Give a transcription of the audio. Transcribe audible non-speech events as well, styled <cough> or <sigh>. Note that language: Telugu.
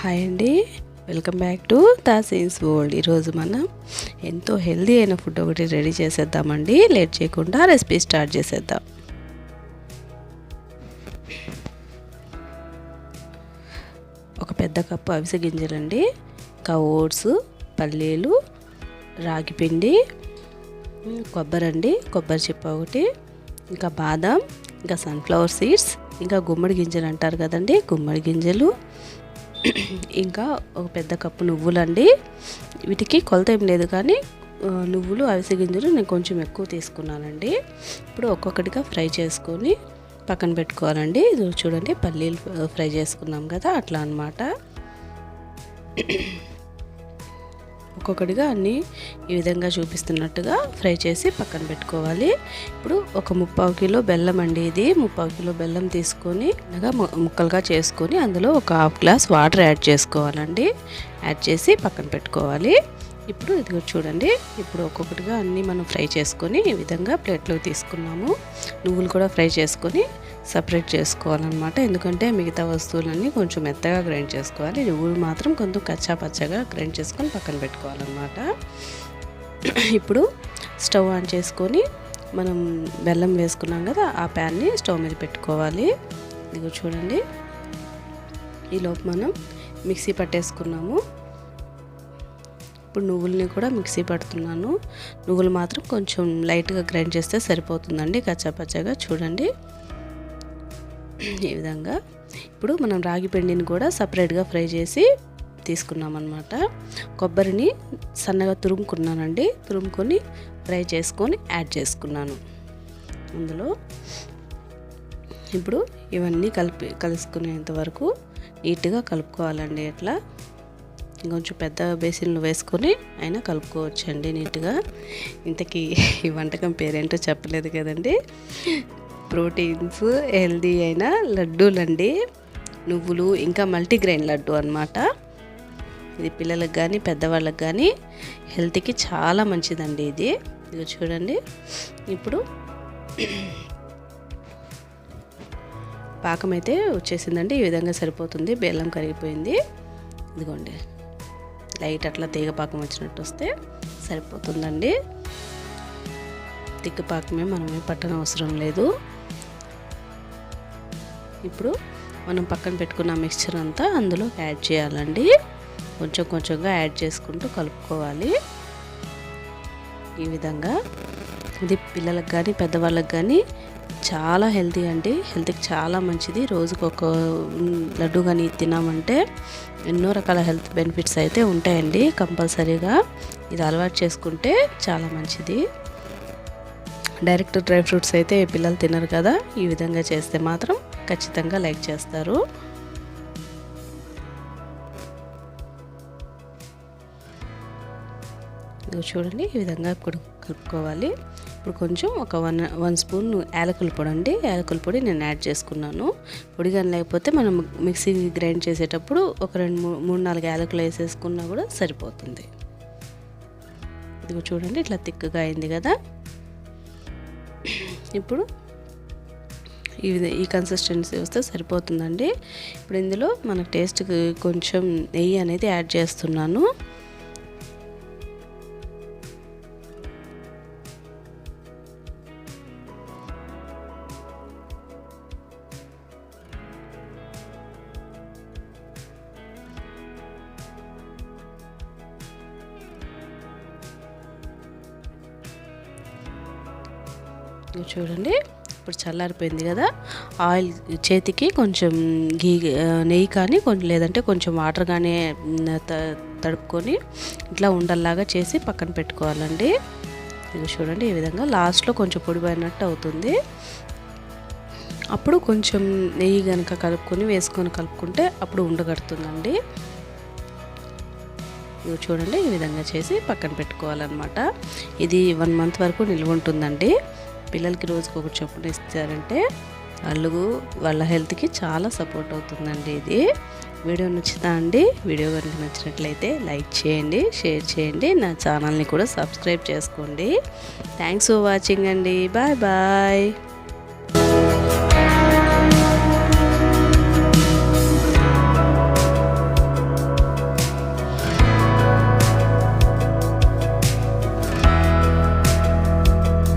హాయ్ అండి. Welcome back to Taseen's world ఈరోజు మనం ఎంతో హెల్దీ అయిన ఫుడ్ ఒకటి రెడీ చేసేద్దామండి. లేట్ చేయకుండా రెసిపీ స్టార్ట్ చేసేద్దాం. ఒక పెద్ద కప్పు అవిసె గింజలండి. ఇంకా ఓట్స్ పల్లీలు రాగి పిండి కొబ్బరి అండి కొబ్బరి చిప్ప ఒకటి ఇంకా బాదం ఇంకా సన్ఫ్లవర్ సీడ్స్ ఇంకా గుమ్మడి గింజలు అంటారు కదండి. గుమ్మడి గింజలు ఇంకా ఒక పెద్ద కప్పు నువ్వులండి. వీటికి కొలత ఏం లేదు కానీ నువ్వులు అవిసె గింజలు నేను కొంచెం ఎక్కువ తీసుకున్నానండి. ఇప్పుడు ఒక్కొక్కటిగా ఫ్రై చేసుకొని పక్కన పెట్టుకోవాలండి. ఇది చూడండి పల్లీలు ఫ్రై చేసుకున్నాం కదా అట్లా అన్నమాట. ఒక్కొక్కటిగా అన్నీ ఈ విధంగా చూపిస్తున్నట్టుగా ఫ్రై చేసి పక్కన పెట్టుకోవాలి. ఇప్పుడు ఒక ముప్పావు కిలో బెల్లం అండి ఇది. ముప్పావు కిలో బెల్లం తీసుకొని అనగా ముక్కలుగా చేసుకొని అందులో ఒక హాఫ్ గ్లాస్ వాటర్ యాడ్ చేసుకోవాలండి. యాడ్ చేసి పక్కన పెట్టుకోవాలి. ఇప్పుడు ఇది చూడండి. ఇప్పుడు ఒక్కొక్కటిగా అన్నీ మనం ఫ్రై చేసుకొని ఈ విధంగా ప్లేట్లో తీసుకున్నాము. నువ్వులు కూడా ఫ్రై చేసుకొని సపరేట్ చేసుకోవాలన్నమాట. ఎందుకంటే మిగతా వస్తువులన్నీ కొంచెం మెత్తగా గ్రైండ్ చేసుకోవాలి. నువ్వులు మాత్రం కొంచెం కచ్చా పచ్చగా గ్రైండ్ చేసుకొని పక్కన పెట్టుకోవాలన్నమాట. ఇప్పుడు స్టవ్ ఆన్ చేసుకొని మనం బెల్లం వేసుకున్నాం కదా ఆ ప్యాన్ని స్టవ్ మీద పెట్టుకోవాలి. ఇదిగో చూడండి. ఈలోపు మనం మిక్సీ పట్టేసుకున్నాము. ఇప్పుడు నువ్వుల్ని కూడా మిక్సీ పడుతున్నాను. నువ్వులు మాత్రం కొంచెం లైట్గా గ్రైండ్ చేస్తే సరిపోతుందండి. కచ్చాపచ్చాగా చూడండి. <clears throat> ఈ విధంగా? ఇప్పుడు మనం రాగి పిండిని కూడా సపరేట్గా ఫ్రై చేసి తీసుకున్నాం అనమాట కొబ్బరిని సన్నగా తురుముకున్నానండి. తురుముకొని ఫ్రై చేసుకొని యాడ్ చేసుకున్నాను. అందులో ఇప్పుడు ఇవన్నీ కలిపి కలుసుకునేంత వరకు నీట్గా కలుపుకోవాలండి ఇట్లా కొంచెం పెద్ద బేసిన్లు వేసుకొని అయినా కలుపుకోవచ్చండి నీట్గా. ఇంతకీ ఈ వంటకం పేరేంటో చెప్పలేదు కదండి. ప్రోటీన్స్ హెల్దీ అయిన లడ్డూలండి. నువ్వులు ఇంకా మల్టీగ్రెయిన్ లడ్డు అన్నమాట. ఇది పిల్లలకు కానీ పెద్దవాళ్ళకి కానీ హెల్త్కి చాలా మంచిదండి ఇది. ఇది చూడండి. ఇప్పుడు పాకం అయితే వచ్చేసిందండి. ఈ విధంగా సరిపోతుంది. బెల్లం కరిగిపోయింది. ఇదిగోండి. లైట్ అట్లా తీగ పాకం వచ్చినట్టు వస్తే సరిపోతుందండి. తిక్కు పాకమే మనమే పట్టనవసరం లేదు. ఇప్పుడు మనం పక్కన పెట్టుకున్న మిక్చర్ అంతా అందులో యాడ్ చేయాలండి. కొంచెం కొంచెంగా యాడ్ చేసుకుంటూ కలుపుకోవాలి. ఈ విధంగా ఇది పిల్లలకు కానీ పెద్దవాళ్ళకి కానీ చాలా హెల్తీ అండి. హెల్త్కి చాలా మంచిది. రోజుకు ఒక లడ్డు కానీ తిన్నామంటే ఎన్నో రకాల హెల్త్ బెనిఫిట్స్ అయితే ఉంటాయండి కంపల్సరీగా. ఇది అలవాటు చేసుకుంటే చాలా మంచిది. డైరెక్ట్ డ్రై ఫ్రూట్స్ అయితే పిల్లలు తినరు కదా. ఈ విధంగా చేస్తే మాత్రం ఖచ్చితంగా లైక్ చేస్తారు. ఇదిగో చూడండి ఈ విధంగా ఇప్పుడు కలుపుకోవాలి. ఇప్పుడు కొంచెం ఒక వన్ వన్ స్పూన్ యాలకుల పొడి అండి. యాలకుల పొడి నేను యాడ్ చేసుకున్నాను. పొడి కానీ లేకపోతే మనం మిక్సీ గ్రైండ్ చేసేటప్పుడు ఒక రెండు మూడు మూడు నాలుగు యాలకులు వేసేసుకున్నా కూడా సరిపోతుంది. ఇదిగో చూడండి ఇట్లా తిక్కుగా అయింది కదా. ఇప్పుడు ఈ ఈ కన్సిస్టెన్సీ వస్తే సరిపోతుందండి. ఇప్పుడు ఇందులో మనకు టేస్ట్కి కొంచెం నెయ్యి అనేది యాడ్ చేస్తున్నాను. చూడండి. ఇప్పుడు చల్లారిపోయింది కదా. ఆయిల్ చేతికి కొంచెం గీ నెయ్యి కానీ కొంచెం లేదంటే కొంచెం వాటర్ కానీ త- తడుపుకొని ఇట్లా ఉండల్లాగా చేసి పక్కన పెట్టుకోవాలండి. ఇది చూడండి ఈ విధంగా లాస్ట్లో కొంచెం పొడిపోయినట్టు అవుతుంది. అప్పుడు కొంచెం నెయ్యి కనుక కలుపుకొని వేసుకొని కలుపుకుంటే అప్పుడు ఉండగడుతుందండి. ఇవి చూడండి ఈ విధంగా చేసి పక్కన పెట్టుకోవాలన్నమాట. ఇది వన్ మంత్ వరకు నిల్వ ఉంటుందండి. పిల్లలకి రోజుకి ఒక చొప్పున ఇస్తారంటే వాళ్ళు వాళ్ళ హెల్త్కి చాలా సపోర్ట్ అవుతుందండి ఇది. వీడియో నచ్చుతా అండి వీడియో కనుక నచ్చినట్లయితే లైక్ చేయండి షేర్ చేయండి నా ఛానల్ని కూడా సబ్స్క్రైబ్ చేసుకోండి. థ్యాంక్స్ ఫర్ వాచింగ్ అండి. Bye bye.